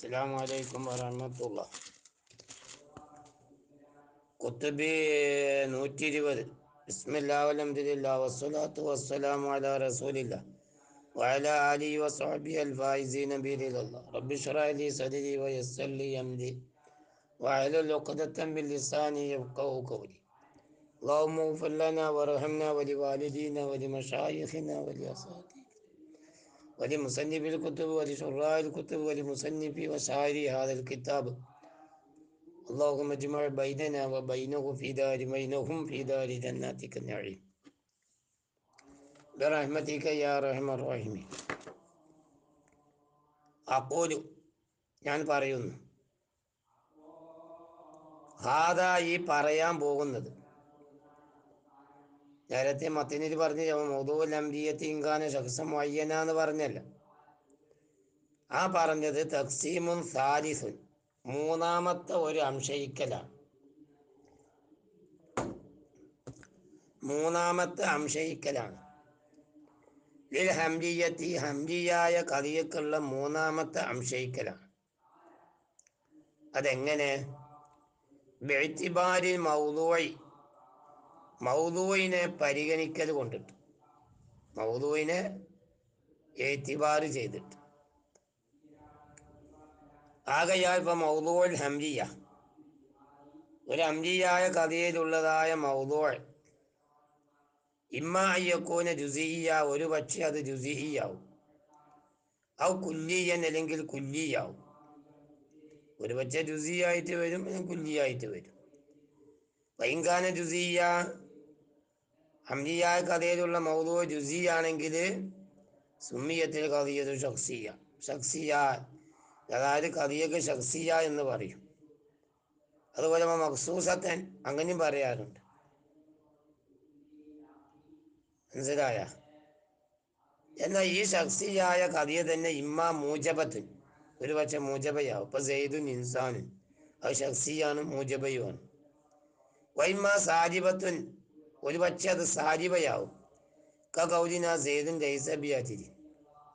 السلام عليكم ورحمة الله. كتب نوتي دبل بسم الله والحمد لله والصلاة والسلام على رسول الله وعلى آله وصحبه الفائزين برضا الله. رب اشرح لي صدري ويسر لي أمري واحلل عقدة من لساني يفقه قولي. اللهم اغفر لنا وارحمنا ولوالدينا ولمشايخنا ولأصحابنا ولمصنف الكتب ولشراء الكتب ولمصنف وشاعر هذا الكتاب اللهم اجمع بيننا وبينه في دار بينهم في دار جناتك النعيم برحمتك يا ارحم الراحمين അപ്പോലു ഞാൻ പറയുന്നു ഹാദ ഈ പറയാൻ പോകുന്നത് നേരത്തെ മത്തിനിൽ പറഞ്ഞ മൗദൂൽ അംബിയത്തി വയ്യന എന്ന് പറഞ്ഞല്ല. ആ പറഞ്ഞത് തക്സീമുൻ സാരിസുൻ മൂന്നാമത്തെ ഒരു അംശയിക്കലാണ്. മൂന്നാമത്തെ അംശയിക്കലാണ്. ലിൽ ഹംജിയത്തി ഹംജിയായ കഥയ്ക്കുള്ള മൂന്നാമത്തെ അംശയിക്കലാണ്. അതെങ്ങനെ? ബെഴുത്തിബാരിൽ മൗദൂയി മൗദൂയിനെ പരിഗണിക്കൽ കൊണ്ടിട്ട് മൗദൂവിനെ ഏറ്റിബാറ് ചെയ്തിട്ട്. ആകയാൽ ഇപ്പൊ മൗദൂൽ ഹംജിയ ഒരു ഹംജിയായ കഥയിലുള്ളതായ മൗദൂൾ ഇമ്മ അയ്യക്കൂന ജുസിയ ഒരു പക്ഷെ അത് ജുസിഹിയാവും ഔ കുല്ലിയൻ അല്ലെങ്കിൽ കുല്ലിയാവും. ഒരു പക്ഷെ ജുസിയായിട്ട് വരും കുല്ലിയായിട്ട് വരും. വൈങ്കാന ജുസിയ ഹംജിയായ കഥയിലുള്ള മൗദൂ ജുസിയാണെങ്കിൽ സുമിയത്തിൽ കഥയത് ഷക്സിയ ഷക്സിയ അതായത് കഥയൊക്കെ ഷക്സിയ എന്ന് പറയും. അതുപോലെ മക്സൂസത്തൻ അങ്ങനെയും പറയാറുണ്ട്. മനസ്സിലായ? എന്നാൽ ഈ ഷക്സിയായ കഥയെ തന്നെ ഇമ്മ മൂജബത്തുൻ ഒരു പക്ഷെ മൂജബയാവും. ഇപ്പൊ സെയ്ദുൻ ഇൻസാനും അത് ഷക്സിയാണ് മൂജബയുമാണ്. വൈമ സാജിബത്തുൻ ഒരു പക്ഷെ അത് സാരിബയാവും. കൗലിന സെയ്ദുൻ ജൈസബിയാതിരി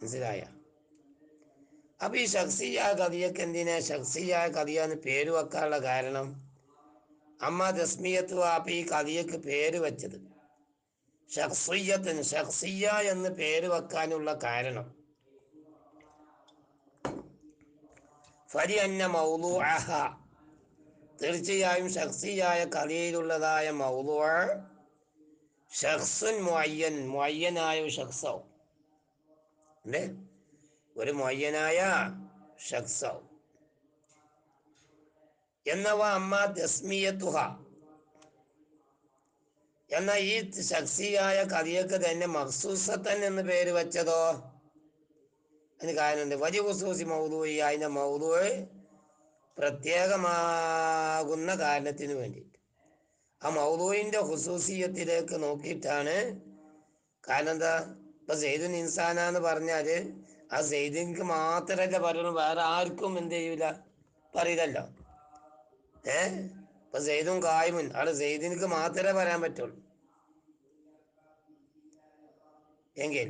മനസ്സിലായ? അപ്പൊ ഈ ഷക്സിയായ കഥയൊക്കെ എന്തിനാ? ഷക്സിയായ കഥയാന്ന് പേര് വെക്കാനുള്ള കാരണം? അമ്മ ദസ്മിയത്ത് വാപ്പ ഈ കഥയ്ക്ക് പേര് വെച്ചത്. ഷഖ്സിയത്തിന് ഷഖ്സിയ എന്ന് പേര് വെക്കാനുള്ള കാരണം. ഫരി അന്ന മൗലു അഹ തീർച്ചയായും ഷഖ്സിയായ കഥയിലുള്ളതായ മൗലു ഷഖ്സുൻ മൊയ്യൻ മൊയ്യനായ ഷഖ്സാവും അല്ലേ? ഒരു മൊയ്യനായ ഷഖ്സാവും എന്നവ അമ്മ ദസ്മിയത്തുഹ എന്ന ഈ ശക്സിയായ കഥയൊക്കെ തന്നെ മഹ്സൂസത്തൻ എന്ന് പേര് വെച്ചതോ? അതിന് കാരണമുണ്ട്. വലിയ കുസൂസി മൗദൂയി അതിന്റെ മൗദൂയ് പ്രത്യേകമാകുന്ന കാരണത്തിന് വേണ്ടിയിട്ട്. ആ മൗദൂയിന്റെ ഹുസൂസിയത്തിലേക്ക് നോക്കിയിട്ടാണ്. കാരണം എന്താ ഇപ്പൊ സെയ്ദുൻ ഇൻസാന എന്ന് പറഞ്ഞാൽ ആ സെയ്ദിൻക്ക് മാത്രമല്ല പറയുള്ളൂ വേറെ ആർക്കും എന്ത് ചെയ്യൂല. പറയില്ലല്ലോ ഏ? ഇപ്പൊ സെയ്ദും കായ്മുൻ അവിടെ സെയ്ദിനിക്ക് മാത്രമേ പറയാൻ പറ്റുള്ളൂ. എങ്കിൽ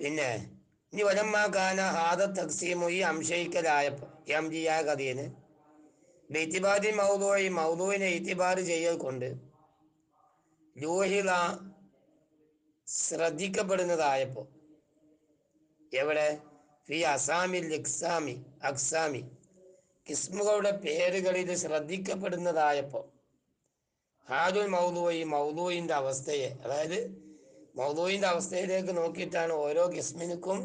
പിന്നെ ഇനി വലമ്മാക്കാന ഹാദ തക്സീമു ഈ അംശയിക്കലായപ്പോ എം ജി ആ കഥയിന് ബിത്തിബാദി മൗദൂയി മൗദൂവിനെ ഇത്തിബാറ് ചെയ്യൽ കൊണ്ട് ലൂഹിള ശ്രദ്ധിക്കപ്പെടുന്നതായപ്പോ എവിടെ? ഫി അസാമിൽ ഇക്സാമി അക്സാമി കിസ്മുകളുടെ പേരുകളിൽ ശ്രദ്ധിക്കപ്പെടുന്നതായപ്പോൾ ഹാജുൽ മൗദൂയി മൗദൂയിന്റെ അവസ്ഥയെ അതായത് മൗദൂയിന്റെ അവസ്ഥയിലേക്ക് നോക്കിയിട്ടാണ് ഓരോ കിസ്മിനുക്കും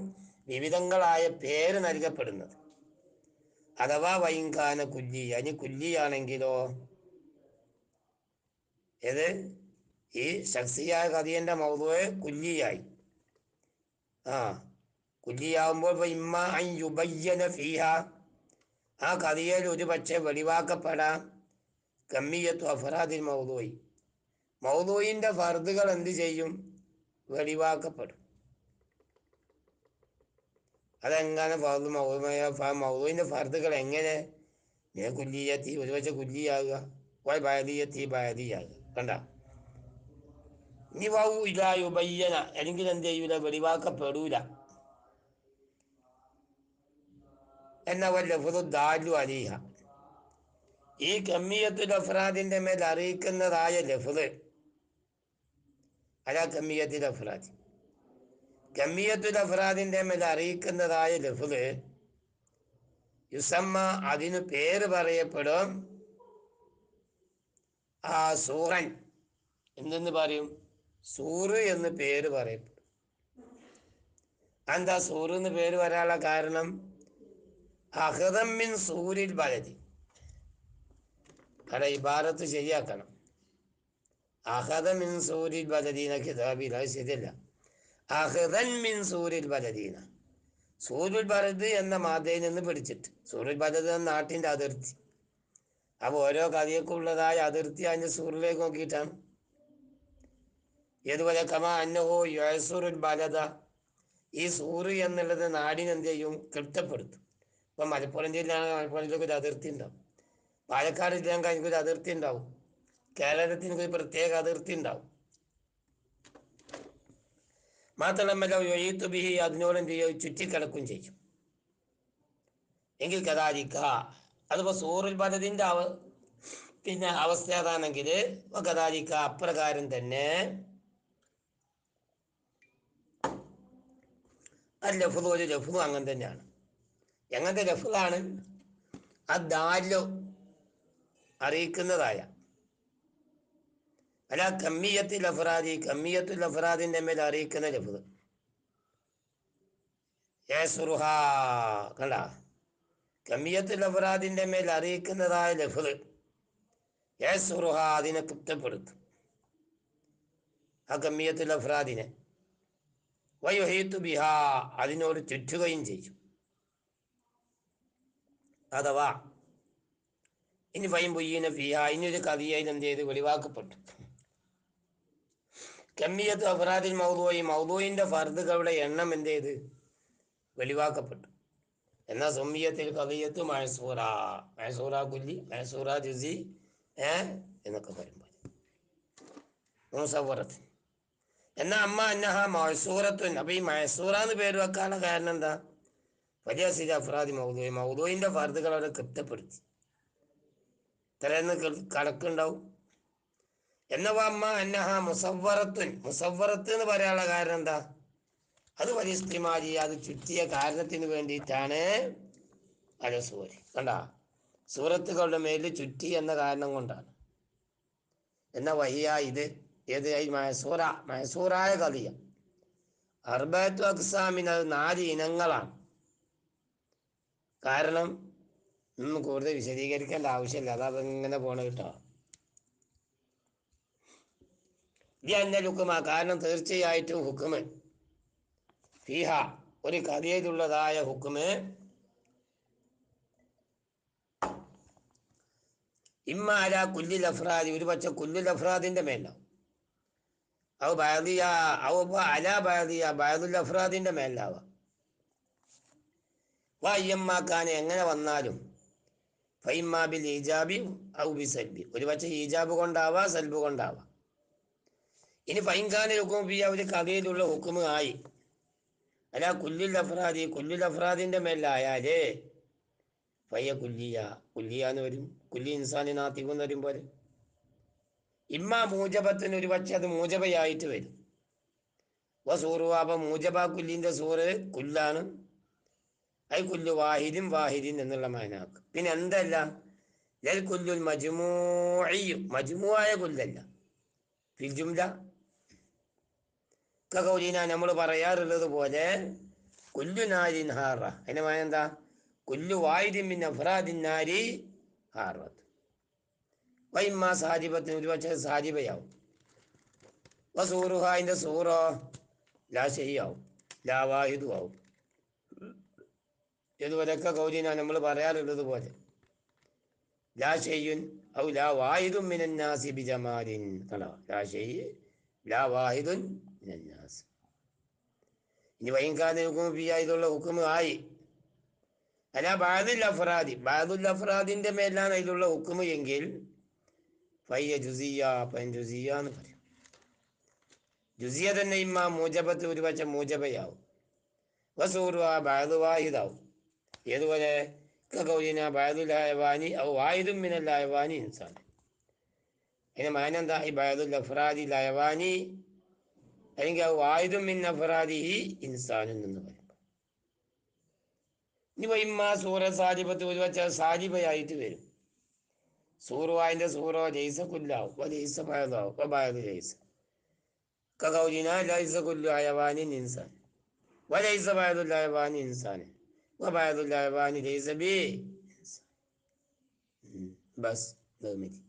വിവിധങ്ങളായ പേര് നൽകപ്പെടുന്നത്. അഥവാ വൈങ്കാന കുല്ലി. അനി കുല്ലിയാണെങ്കിലോ? ഏത്? ഈ ശക്തിയായ കഥയന്റെ മൗതുവെ കുല്ലിയായി. ആ കുല്ലിയാവുമ്പോൾ ഇമ്മ അൻ ഫീഹ. ആ കഥയിൽ ഒരു പക്ഷേ വെളിവാക്കപ്പെടാം. കമ്മിയത്തു അഫറാദിൽ മൗതുവായി മൗതുവിന്റെ ഫർദുകൾ എന്ത് ചെയ്യും? വെളിവാക്കപ്പെടും. അതെങ്ങനെ ഫർദ് മൗദൂയിന്റെ ഫർദുകൾ എങ്ങനെ? ഞാൻ കുല്ലിയത്തി ഒരു പക്ഷെ കുല്ലിയാകുക വൈ തീ ബയതിയാകുക കണ്ട? ഇനി വൗ ഇല്ല യുബയ്യന. അല്ലെങ്കിൽ എന്ത് ചെയ്യൂല? വെളിവാക്കപ്പെടൂല. എന്ന വല്ലഫുദു ദാലു അലീഹ. ഈ കമ്മിയത്തുൽ അഫ്രാദിന്റെ മേൽ അറിയിക്കുന്നതായ ലഫുദ്. അല്ല കമ്മിയത്തുൽ അഫ്രാദ്. കമ്മിയത്തുൽ അഫ്രാദിന്റെ മേൽ അറിയിക്കുന്നതായ ലഫുദ് യുസമ്മ അതിന് പേര് പറയപ്പെടും. ആ സൂറൻ എന്തെന്ന് പറയും? സൂറ് എന്ന് പേര് പറയപ്പെടും. എന്താ സൂറ് എന്ന് പേര് വരാനുള്ള കാരണം? അഹദമ്മിൻ സൂരിൽ ബലതി അല്ല ഇബാറത്ത് ശരിയാക്കണം. അഹദമിൻ സൂരിൽ കിതാബിൽ അത് ശരിയല്ല. അഹദൻ മിൻ സൂരിൽ ബലദീന. സൂര്യൽ ബലദ് എന്ന മാതയിൽ നിന്ന് പിടിച്ചിട്ട്. സൂര്യൽ ബലദ് എന്ന നാട്ടിന്റെ അതിർത്തി. അപ്പോൾ ഓരോ കഥയൊക്കെ അതിർത്തി അതിന്റെ സൂറിലേക്ക് നോക്കിയിട്ടാണ്. ഏതുപോലെ കമാ അന്നഹോ യോസുറുൽ ബലദ. ഈ സൂറ് എന്നുള്ളത് നാടിനെന്ത് ചെയ്യും? കെട്ടപ്പെടുത്തും ഇപ്പം മലപ്പുറം ജില്ലയാണ് മലപ്പുറം ജില്ലക്ക് ഒരു അതിർത്തി ഉണ്ടാവും. പാലക്കാട് ജില്ലക്ക് എനിക്കൊരു അതിർത്തി ഉണ്ടാവും. കേരളത്തിന് പ്രത്യേക അതിർത്തി ഉണ്ടാവും. മാത്രമല്ല എഴുത്തു ബിഹി അതിനോട് എന്ത് ചെയ്യും ചുറ്റിക്കിടക്കും ചെയ്യും. എങ്കിൽ കഥാരിക്ക അതിപ്പോ സൂറിൽ ബലതിന്റെ അവ പിന്നെ അവസ്ഥ അതാണെങ്കിൽ കഥാരിക്ക അപ്രകാരം തന്നെ അത് ലഫുദ് ഒരു ലഫുദും അങ്ങനെ തന്നെയാണ്. എങ്ങനത്തെ ലഫുദാണ്? ആ ദാലോ അറിയിക്കുന്നതായ അല്ല കമ്മിയത്തിൽ അഫ്രാദി കമ്മിയത്തുൽ അഫ്രാദിന്റെ മേൽ അറിയിക്കുന്ന യേസുറുഹ കണ്ട? കമ്മിയത്തുൽ അഫ്രാദിന്റെ മേൽ അറിയിക്കുന്നതായ യേസുറുഹ അതിനെ കുറ്റപ്പെടുത്തും. ആ കമ്മിയത്തുൽ അഫ്രാദിനെ വയുഹീത്തു ബിഹ അതിനോട് ചുറ്റുകയും ചെയ്യും. അഥവാ ഇനി ഫൈൻ പൊയ്യീന ഫിഹ ഇനിയൊരു കവിയയിൽ എന്ത് ചെയ്ത് വെളിവാക്കപ്പെട്ടു. കമ്മിയത്ത് അഫ്രാദിൽ മൗദൂയി മൗദൂയിന്റെ ഫർദുകളുടെ എണ്ണം എന്ത് ചെയ്ത് വെളിവാക്കപ്പെട്ടു. എന്നാൽ സൊമ്മിയത്തിൽ കവിയത്ത് മഴസൂറ മഴസൂറ കുല്ലി മഴസൂറ ജുസി ഏ? എന്നൊക്കെ പറയുമ്പോൾ. മൂസവറത്ത് എന്നാ അമ്മ അന്നഹ മഴസൂറത്തുൻ അപ്പൊ ഈ മഴസൂറ എന്ന് പേര് വെക്കാനുള്ള കാരണം എന്താ? വലിയ സിജ അഫ്രാദി മൗദൂയി മൗദൂയിന്റെ ഫർദുകൾ അവരെ കൃത്യപ്പെടുത്തി തലേന്ന് കണക്കുണ്ടാവും. എന്നവ അന്നഹ മുസവറത്തുൻ മുസവറത്ത് എന്ന് പറയാനുള്ള കാരണം എന്താ? അത് പരിസ്ഥിതിമാരി അത് ചുറ്റിയ കാരണത്തിന് വേണ്ടിയിട്ടാണ് അലസൂരി കണ്ട? സൂറത്തുകളുടെ മേലിൽ ചുറ്റി എന്ന കാരണം കൊണ്ടാണ്. എന്ന വഹിയ ഇത്? ഏത് മൈസൂറ. മൈസൂറായ കഥയ. അർബത്തു അക്സാമിന് അത് നാല് ഇനങ്ങളാണ്. കാരണം ഒന്നും കൂടുതൽ വിശദീകരിക്കേണ്ട ആവശ്യമില്ല. അതാ ഇങ്ങനെ പോണ കേട്ടോ ഈ അന്ന ലുക്കുമ. കാരണം തീർച്ചയായിട്ടും ഹുക്കുമ്. ഫിഹ ഒരു കഥയിലുള്ളതായ ഹുക്കുമ്. ഇമ്മ അല കുല്ലിൽ അഫ്രാദി. ഒരു പക്ഷെ കുല്ലുൽ അഫ്രാദിന്റെ മേലോ. അവ ബാദിയ അവ അല ബാദിയ ബാദുൽ അഫ്രാദിന്റെ മേലാവാം. വയ്യമ്മാക്കാൻ എങ്ങനെ വന്നാലും. ഫൈമാബിൽ ഈജാബി ഔ ബി സൽബി ഒരു പക്ഷേ ഈജാബ് കൊണ്ടാവാ സൽബ് കൊണ്ടാവാം. ഇനി ഫൈൻഖാൻ ഹുക്കും ബി ഒരു കഥയിലുള്ള ഹുക്കും ആയി. അല്ല കുല്ലിൽ അഫ്രാദി കുല്ലിൽ അഫ്രാദിന്റെ മേലായാലേ. ഫയ്യ കുല്ലിയ കുല്ലിയ എന്ന് വരും. കുല്ലി ഇൻസാനി നാത്തിക്കുന്ന് വരും പോലെ. ഇമ്മ മൂജബത്തിന് ഒരു പക്ഷെ അത് മൂജബയായിട്ട് വരും. വ സൂറു അപ്പൊ മൂജബ കുല്ലിന്റെ സൂറ് കുല്ലാണ്. ഐ കുല്ലു വാഹിദിൻ വാഹിദിൻ എന്നുള്ള മായനാക്ക് പിന്നെ എന്തല്ല? ലൽ കുല്ലുൽ മജുമോ മജ്മുആയ കുല്ലല്ല. ഫിൽ ജുംല. കൗലീന നമ്മൾ പറയാറുള്ളത് പോലെ കുല്ലു നാരിൻ ഹാറ. അതിന് മാന എന്താ? കുല്ലു വായുദിൻ അഫ്രാദിൻ നാരി ഹാറത്ത് വൈമ്മ സാജിബത്തിന് ഒരു പക്ഷേ സാജിബയാവും. വസൂറുഹ അതിന്റെ സൂറോ ലാ ശരിയാവും. ലാ വാഹിദു ആവും. ഇതുപോലൊക്കെ കൗലീന നമ്മൾ പറയാറുള്ളത് പോലെ. ലാ ഷെയ്യുൻ ഔ ലാ വാഹിദുൻ ബിജമാലിൻ. കണ്ടോ ലാ ഷെയ്യ് ലാ വാഹിദുൻ നജാസ് ഇനി വൈകാതിക്കും ഇതുള്ള ഹുക്കും ആയി. അല്ല ബാദുൽ അഫ്രാദി ബാദുൽ അഫ്രാദിന്റെ മേലാണ് ഇതിലുള്ള ഹുക്കും എങ്കിൽ ഫയ്യ ജുസിയ പൻ ജുസിയ എന്ന് പറയും. ജുസിയ തന്നെ ഇമ്മ മൂജബത്ത് ഒരു പക്ഷെ മൂജബയാവും. വസൂർവ ബാദു വാഹിദാവും. ഏതുപോലെ? കൗലിന ബാദുലായവാനി ഔ വാഹിദും മിനൽ ലായവാനി ഇൻസാൻ. അതിന് മാനെന്താ ഈ ബാദുൽ അഫ്രാദി ലായവാനി അല്ലെങ്കിൽ واحد من أفراده إنسان എന്ന് പറയും ഇനി ഇമ്മ സൂറ സാജിബത്ത് ഒരു വെച്ചാൽ സാജിബയായിട്ട് വരും സൂറുവായിന്റെ സൂറോ ജയ്സ കുല്ലാവും ജയ്സ പഴതാവും പഴത് ജയ്സ കകൗലിന ലൈസ കുല്ലു അയവാനിൻ ഇൻസാൻ وليس بعض الحيوان إنسان وبعض الحيوان ليس به إنسان بس ده مدي